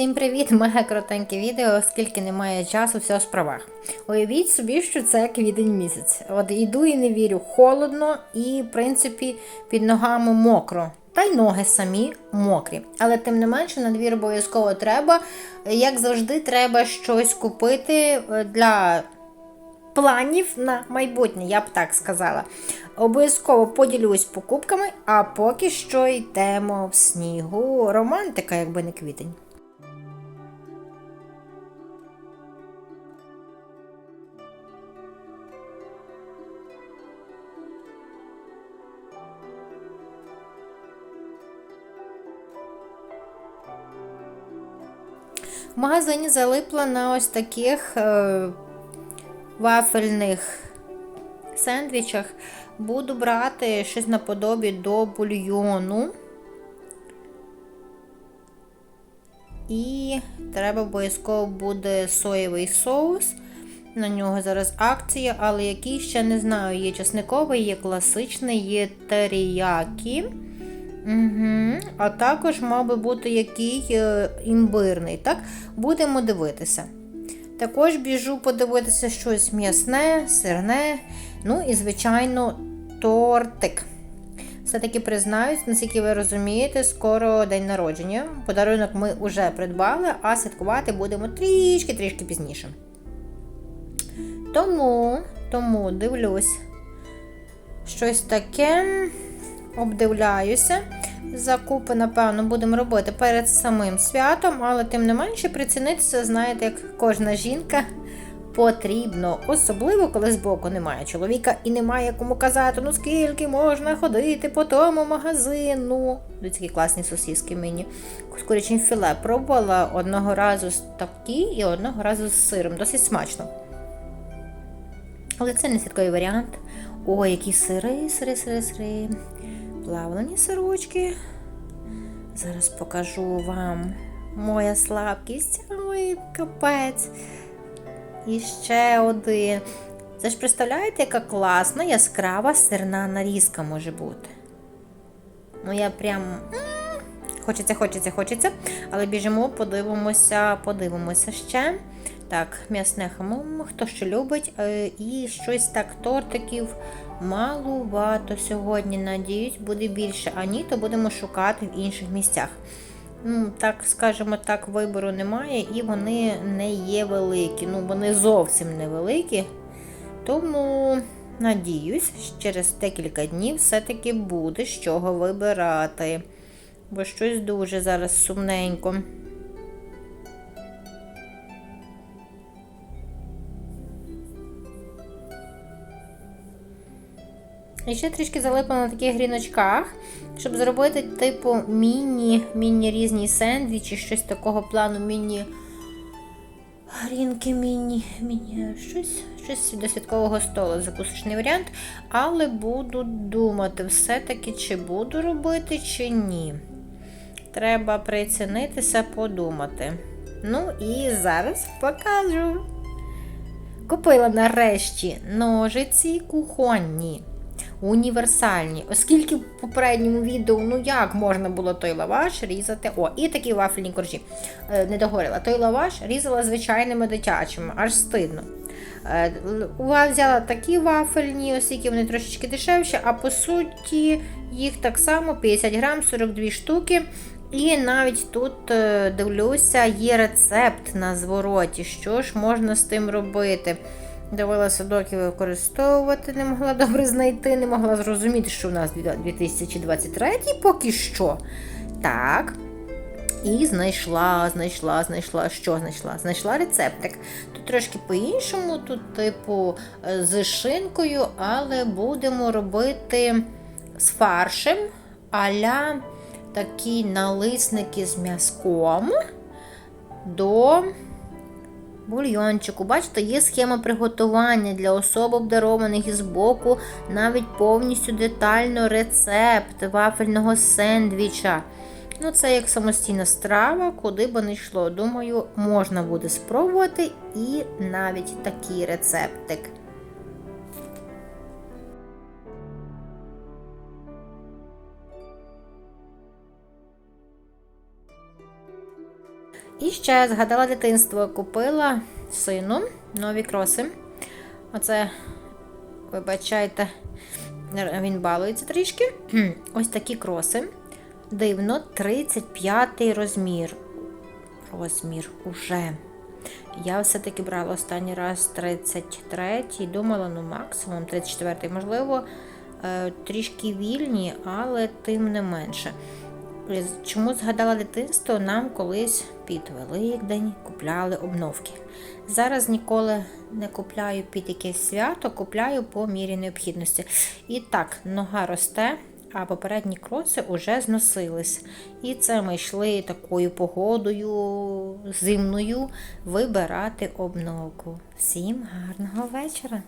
Всім привіт! Мега коротеньке відео, оскільки немає часу, все в справах. Уявіть собі, що це квітень місяць. От іду і не вірю, холодно і, в принципі, під ногами мокро. Та й ноги самі мокрі. Але тим не менше, на двір обов'язково треба. Як завжди, треба щось купити е, для планів на майбутнє, я б так сказала. Обов'язково поділюсь покупками, а поки що йдемо в снігу. Романтика, якби не квітень. В магазині залипла на ось таких е, вафельних сендвічах. Буду брати щось наподобі до бульйону. І треба обов'язково буде соєвий соус. На нього зараз акція, але який ще не знаю. Є чесниковий, є класичний, є теріякі. Угу. А також мав би бути який е, імбирний. Так? Будемо дивитися. Також біжу подивитися щось м'ясне, сирне, ну і, звичайно, тортик. Все-таки признаюсь, наскільки ви розумієте, скоро день народження. Подарунок ми вже придбали, а святкувати будемо трішки-трішки пізніше. Тому, тому дивлюсь, щось таке, обдивляюся. Закупи, напевно, будемо робити перед самим святом, але тим не менше прицінитися, знаєте, як кожна жінка потрібно. Особливо, коли збоку немає чоловіка і немає кому казати, ну скільки можна ходити по тому магазину. Такі класні сосиски мені. З філе пробувала одного разу з такі і одного разу з сиром. Досить смачно. Але це не святковий варіант. О, які сири, сири, сири, сири. Плавлені сирочки. Зараз покажу вам моя слабкість. Ой, капець. І ще один. Це ж представляєте, яка класна, яскрава сирна нарізка може бути. Ну, я прям. Хочеться, хочеться, хочеться. Але біжимо, подивимося, подивимося ще. Так, м'ясне хамон, хто що любить. Е, І щось так, тортиків малувато сьогодні. Надіюсь, буде більше. А ні, то будемо шукати в інших місцях. Ну, Так, скажімо так, вибору немає, і вони не є великі. Ну, вони зовсім невеликі. Тому, надіюсь, через декілька днів все-таки буде з чого вибирати. Бо щось дуже зараз сумненько. І ще трішки залипла на таких гріночках, щоб зробити, типу, міні міні різні сендвічі, щось такого плану, міні грінки, міні, міні, щось щось до святкового столу, закусочний варіант. Але буду думати, все-таки, чи буду робити, чи ні. Треба прицінитися, подумати. Ну і зараз покажу. Купила нарешті ножиці кухонні універсальні. Оскільки в попередньому відео, ну як можна було той лаваш різати. О, і такі вафельні коржі. Е, не догорила. Той лаваш різала звичайними дитячими, аж стидно. Е, взяла такі вафельні, оскільки вони трошечки дешевші, а по суті, їх так само 50 грам, 42 штуки. І навіть тут е, дивлюся, є рецепт на звороті, що ж можна з тим робити. Дивилася доки використовувати, не могла добре знайти, не могла зрозуміти, що у нас 2023 поки що. Так. І знайшла, знайшла, знайшла, що знайшла? Знайшла рецептик. Тут трошки по-іншому, тут, типу, з шинкою, але будемо робити з фаршем аля такі налисники з м'язком до бульйончику. Бачите, є схема приготування для особ обдарованих із боку, навіть повністю детально рецепт вафельного сендвіча. Ну, це як самостійна страва, куди би не йшло. Думаю, можна буде спробувати і навіть такий рецептик. І ще згадала дитинство, купила сину нові кроси. Оце, вибачайте, він балується трішки. Ось такі кроси. Дивно, 35 розмір. Розмір уже. Я все-таки брала останній раз 33 і думала, ну максимум 34 можливо, е, трішки вільні, але тим не менше. Чому згадала дитинство, нам колись під Великдень купляли обновки. Зараз ніколи не купляю під якесь свято, купляю по мірі необхідності. І так, нога росте, а попередні кроси вже зносились. І це ми йшли такою погодою зимною вибирати обновку. Всім гарного вечора!